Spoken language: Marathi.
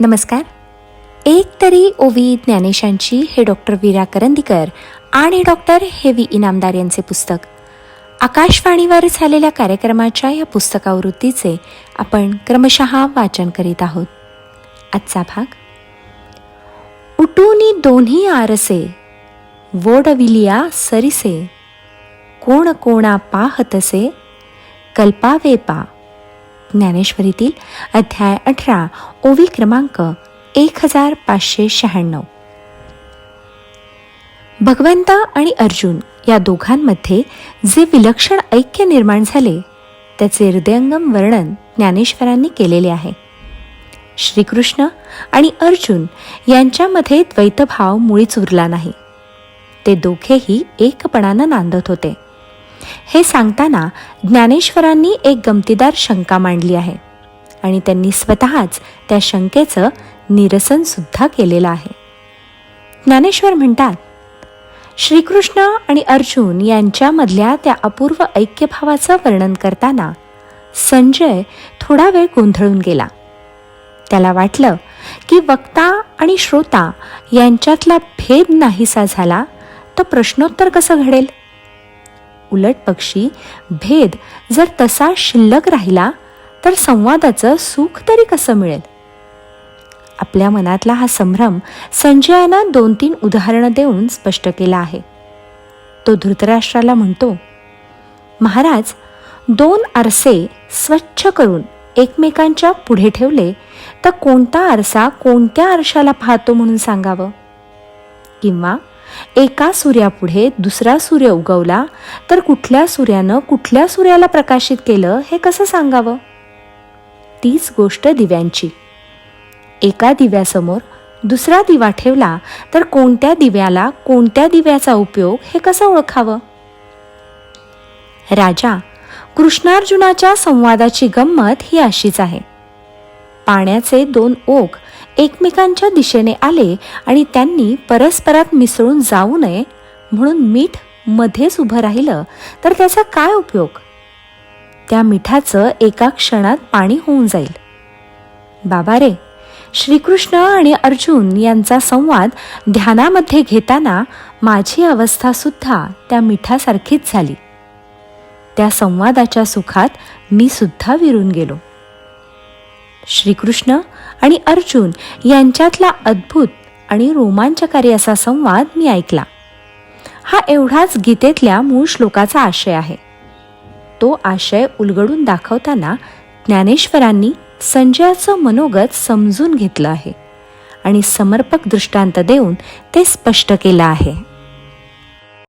नमस्कार. एक तरी ओवी ज्ञानेशांची हे डॉक्टर वीरा करंदीकर आणि डॉक्टर हेवी इनामदार यांचे पुस्तक. आकाशवाणीवर झालेल्या कार्यक्रमाच्या या पुस्तकावृत्तीचे आपण क्रमशः वाचन करीत आहोत. आजचा भाग. उटूनी दोन्ही आरसे वोडविलिया सरिसे कोण कोणा पाहतसे कल्पावे पा ज्ञानेश्वरीतील अध्याय अठरा ओवी क्रमांक एक हजार पाचशे शहाण्णव. भगवंता आणि अर्जुन या दोघांमध्ये जे विलक्षण ऐक्य निर्माण झाले त्याचे हृदयंगम वर्णन ज्ञानेश्वरांनी केलेले आहे. श्रीकृष्ण आणि अर्जुन यांच्यामध्ये द्वैतभाव मुळीच उरला नाही. ते दोघेही एकपणानं नांदत होते. हे सांगताना ज्ञानेश्वरांनी एक गमतीदार शंका मांडली आहे. आणि त्यांनी स्वतःच त्या शंकेचं निरसन सुद्धा केलेलं आहे. ज्ञानेश्वर म्हणतात श्रीकृष्ण आणि अर्जुन यांच्यामधल्या त्या अपूर्व ऐक्यभावाचं वर्णन करताना संजय थोडा वेळ गोंधळून गेला. त्याला वाटलं की वक्ता आणि श्रोता यांच्यातला भेद नाहीसा झाला तर प्रश्नोत्तर कसं घडेल? उलट पक्षी भेद जर तसा शिल्लक राहिला तर संवादाचं सुख तरी कसं मिळेल? आपल्या मनातला हा संभ्रम संजयानं दोन तीन उदाहरणं देऊन स्पष्ट केला आहे. तो धृतराष्ट्राला म्हणतो महाराज दोन आरसे स्वच्छ करून एकमेकांच्या पुढे ठेवले तर कोणता आरसा कोणत्या आरशाला पाहतो म्हणून सांगावं? किंवा एका सूर्यापुढे दुसरा सूर्य उगवला तर कुठल्या सूर्यानं कुठल्या सूर्याला प्रकाशित केलं हे कसं सांगावं? तीच गोष्ट दिव्यांची. एका दिव्यासमोर दुसरा दिवा ठेवला तर कोणत्या दिव्याला कोणत्या दिव्याचा उपयोग हे कसं ओळखावं? राजा कृष्णार्जुनाच्या संवादाची गंमत ही अशीच आहे. पाण्याचे दोन ओक एकमेकांच्या दिशेने आले आणि त्यांनी परस्परात मिसळून जाऊ नये म्हणून मीठ मध्येच उभं राहिलं तर त्याचा काय उपयोग? त्या मिठाचं एका क्षणात पाणी होऊन जाईल. बाबा रे श्रीकृष्ण आणि अर्जुन यांचा संवाद ध्यानामध्ये घेताना माझी अवस्था सुद्धा त्या मिठासारखीच झाली. त्या संवादाच्या सुखात मी सुद्धा विरून गेलो. श्रीकृष्ण आणि अर्जुन यांच्यातला अद्भुत आणि रोमांचकारी असा संवाद मी ऐकला. हा एवढाच गीतेतल्या मूळ श्लोकाचा आशय आहे. तो आशय उलगडून दाखवताना ज्ञानेश्वरांनी संजयाचं मनोगत समजून घेतलं आहे आणि समर्पक दृष्टांत देऊन ते स्पष्ट केलं आहे.